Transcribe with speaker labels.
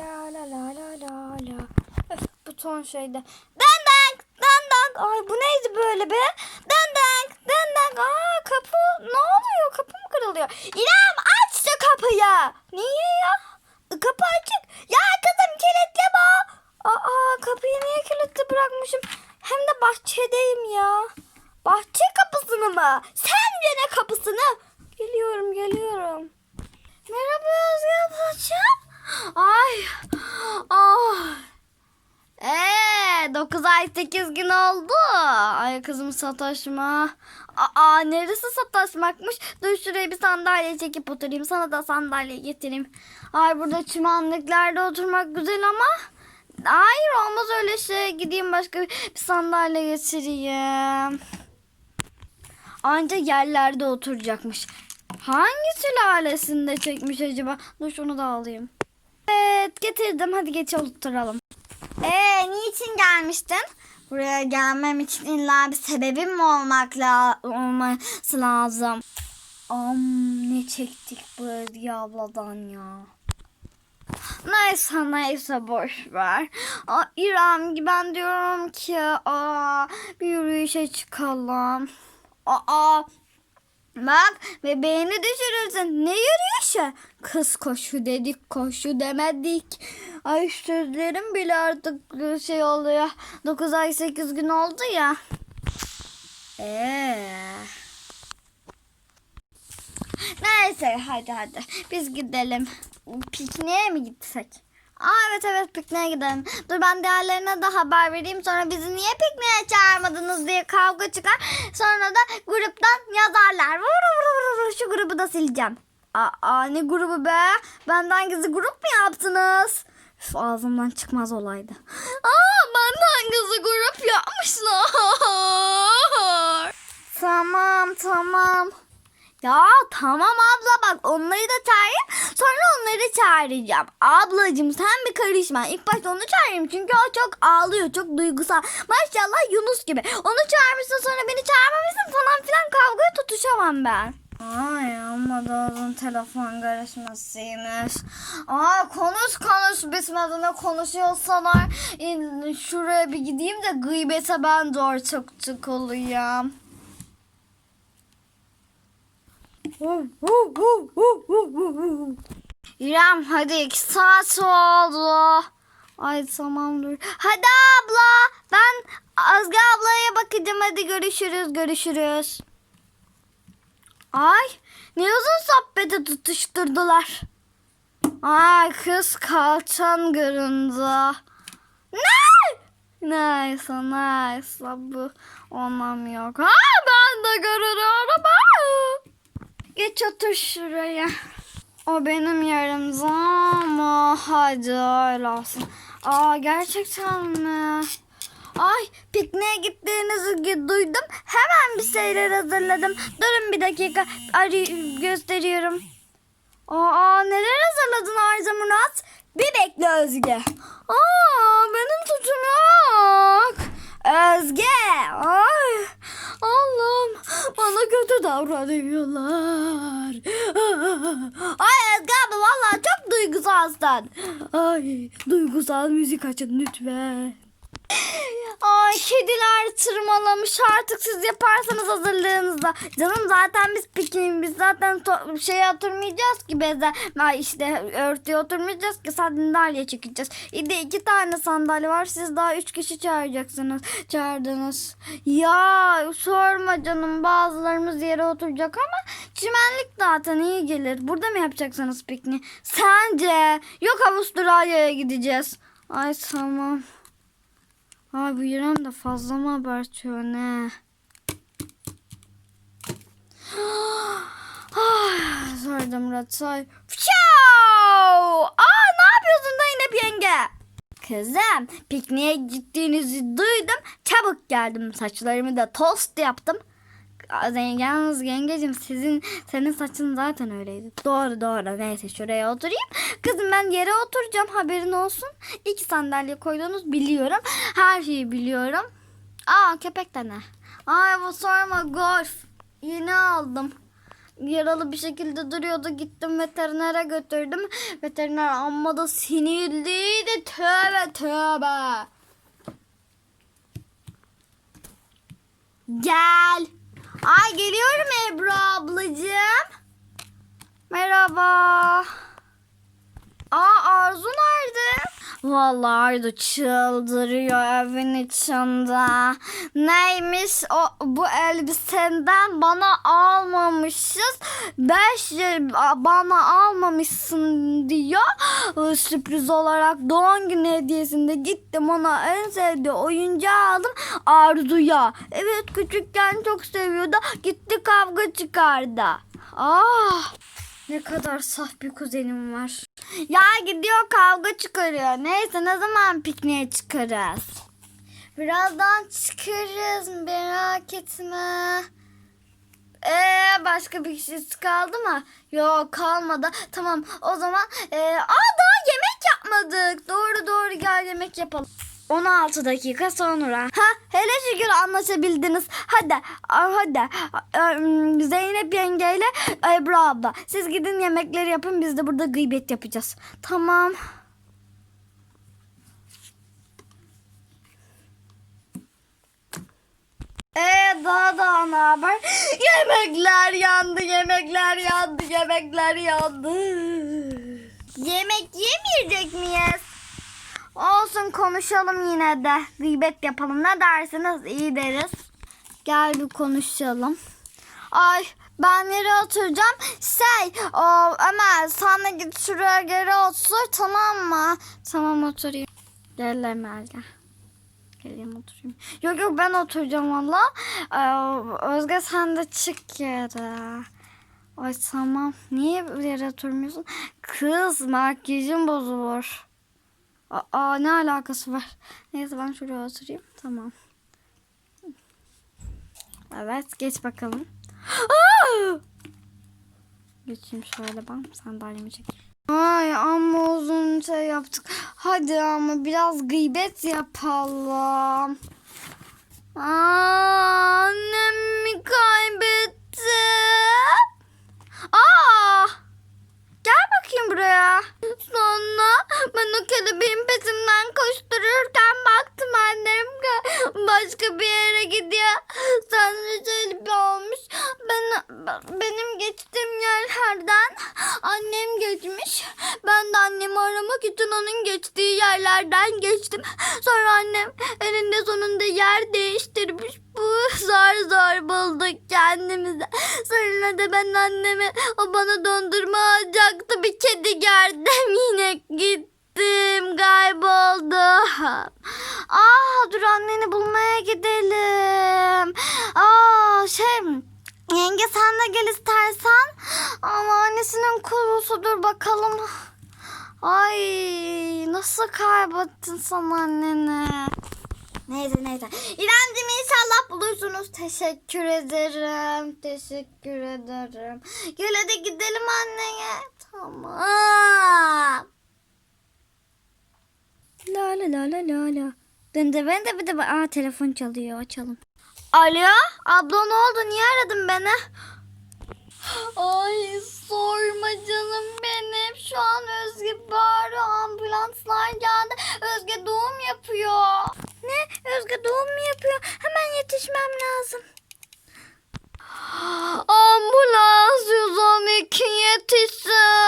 Speaker 1: la la la la la la. Öf, buton şeyde. Dandak dandak. Ay bu neydi böyle be? Dandak dandak. Aa kapı ne oluyor? Kapı mı kırılıyor? İrem aç şu kapıyı. Niye ya? Kapı açık. Ya kızım kilitle bu. Aa kapıyı niye kilitli bırakmışım? Hem de bahçedeyim ya. Bahçe kapısını mı? Sence ne kapısını? Geliyorum geliyorum. Merhaba Özge ablacığım. Ay. Ah. Ee, 9 ay 8 gün oldu. Ay kızım sataşma. Aa neresi sataşmakmış? Dur şuraya bir sandalye çekip oturayım. Sana da sandalye getireyim. Ay burada çimenliklerde oturmak güzel ama. Hayır olmaz öyle şey. Gideyim başka bir, sandalye getireyim. Anca yerlerde oturacakmış. Hangi sülalesinde çekmiş acaba? Dur şunu da alayım. Evet getirdim. Hadi geç oturalım. Ee, niçin gelmiştin? Buraya gelmem için illa bir sebebim mi olmak la olması lazım? Am ne çektik bu Özge abladan ya. Neyse neyse boş ver. Aa, İrem ben diyorum ki aa, bir yürüyüşe çıkalım. Aa Bak bebeğini düşürürsün. Ne yürüyüşü? Kız koşu dedik koşu demedik. Ay sözlerim bile artık şey oluyor. 9 ay 8 gün oldu ya. Eee. Neyse hadi hadi biz gidelim. Pikniğe mi gitsek? Aa evet evet pikniğe gidelim. Dur ben diğerlerine de haber vereyim. Sonra bizi niye pikniğe çağırmadınız diye kavga çıkar. Sonra da gruptan yazarlar. Vur vur vur vur. Şu grubu da sileceğim. Aa ne grubu be? Benden gizli grup mu yaptınız? Üf, ağzımdan çıkmaz olaydı. Aa benden gizli grup yapmışlar. Tamam tamam. Ya tamam abla bak onları da çağırayım sonra onları çağıracağım. Ablacığım sen bir karışma. İlk başta onu çağırayım çünkü o çok ağlıyor çok duygusal. Maşallah Yunus gibi. Onu çağırmışsın sonra beni çağırmamışsın falan filan kavgaya tutuşamam ben. Ay amma da uzun telefon görüşmesiymiş. Aa konuş konuş bitmedi ne konuşuyorsalar. İn- Şuraya bir gideyim de gıybete ben zor çok çok oluyorum. İrem hadi iki saat oldu. Ay tamam dur. Hadi abla ben Azga ablaya bakacağım hadi görüşürüz görüşürüz. Ay ne uzun sohbeti tutuşturdular. Ay kız kalçan göründü. Ne? Neyse neyse bu onam yok. Ha ben de görürüm. Geç otur şuraya. O benim yerim ama hadi öyle olsun. Aa gerçekten mi? Ay pikniğe gittiğinizi duydum. Hemen bir şeyler hazırladım. Durun bir dakika. Arı gösteriyorum. Aa neler hazırladın Arzu Murat? Bir bekle Özge. Aa benim suçum yok. Özge. Ay Allah'ım davranıyorlar. Ay abla valla çok duygusalsın. Ay duygusal müzik açın lütfen. Ay kediler tırmalamış artık siz yaparsanız hazırlığınızda. Canım zaten biz pikniğin biz zaten şeye oturmayacağız ki beze. İşte örtüye oturmayacağız ki sandalye çekeceğiz. İyi de iki tane sandalye var siz daha üç kişi çağıracaksınız. Çağırdınız. Ya sorma canım bazılarımız yere oturacak ama çimenlik zaten iyi gelir. Burada mı yapacaksınız pikniği? Sence? Yok Avustralya'ya gideceğiz. Ay tamam. Ay bu İrem de fazla mı abartıyor ne? Ay, Sordum Ratay. Fiyav! Aa ne yapıyorsun Zeynep yenge? Kızım pikniğe gittiğinizi duydum. Çabuk geldim. Saçlarımı da tost yaptım. Yalnız yengecim sizin senin saçın zaten öyleydi. Doğru doğru neyse şuraya oturayım. Kızım ben yere oturacağım haberin olsun. İki sandalye koyduğunuz biliyorum. Her şeyi biliyorum. Aa köpek de ne? Ay bu sorma golf. Yeni aldım. yaralı bir şekilde duruyordu. Gittim veterinere götürdüm. Veteriner amma da sinirliydi. Tövbe tövbe. Gel. Ay geliyorum Ebru ablacığım. Merhaba. Aa Arzu nerede? Vallahi Arzu çıldırıyor evin içinde. Neymiş o bu elbisenden bana almamışız. Beş yıl bana almamışsın diyor. Ee, Sürpriz olarak doğum günü hediyesinde gittim ona en sevdiği oyuncağı aldım Arzu'ya. Evet küçükken çok seviyordu. Gitti kavga çıkardı. Ah ne kadar saf bir kuzenim var. Ya gidiyor kavga çıkarıyor. Neyse ne zaman pikniğe çıkarız? Birazdan çıkarız merak etme. Ee, başka bir kişi kaldı mı? Yok kalmadı. Tamam o zaman ee, aa daha yemek yapmadık. Doğru doğru gel yemek yapalım. 16 dakika sonra. Ha hele şükür anlaşabildiniz. Hadi hadi Zeynep yengeyle Ebru abla. Siz gidin yemekleri yapın biz de burada gıybet yapacağız. Tamam. Ee daha da ne haber? Yemekler yandı, yemekler yandı, yemekler yandı. Yemek yemeyecek miyiz? Olsun konuşalım yine de. Gıybet yapalım. Ne dersiniz? İyi deriz. Gel bir konuşalım. Ay ben nereye oturacağım? Şey o Ömer sen de git şuraya geri otur tamam mı? Tamam oturayım. Gel Ömer gel. Geleyim oturayım. Yok yok ben oturacağım valla. Ee, Özge sen de çık yere. Ay tamam. Niye yere oturmuyorsun? Kız makyajın bozulur. Aa ne alakası var? Neyse ben şuraya oturayım. Tamam. Evet geç bakalım. Geçeyim şöyle ben sandalyemi çekeyim. Ay amma uzun şey yaptık. Hadi ama biraz gıybet yapalım. Aa, annemi kaybetti. Aa! Buraya. Sonra ben o kelebeğin peşinden koştururken baktım annem ka- başka bir yere gidiyor. Şöyle bir olmuş. Ben, benim geçtiğim yerlerden annem geçmiş. Ben de annemi aramak için onun geçtiği yerlerden geçtim. Sonra annem elinde sonunda yer değiştirmiş. Bu zar. Da ben anneme o bana dondurma alacaktı. Bir kedi gördüm yine gittim kayboldum. Aa dur anneni bulmaya gidelim. Aa şey yenge sen de gel istersen. Ama annesinin kurusu dur bakalım. Ay nasıl kaybettin sen anneni? Neyse neyse. İremciğim inşallah bulursunuz. Teşekkür ederim. Teşekkür ederim. Gel hadi gidelim anneye. Tamam. La la la la la la. Ben de ben de bir de aa telefon çalıyor açalım. Alo abla ne oldu niye aradın beni? Ay sorma canım benim. Şu an Özge bağırıyor. Ambulanslar geldi. Özge doğum yapıyor. Ne? Özge doğum mu yapıyor? Hemen yetişmem lazım. Ambulans 112 yetişsin.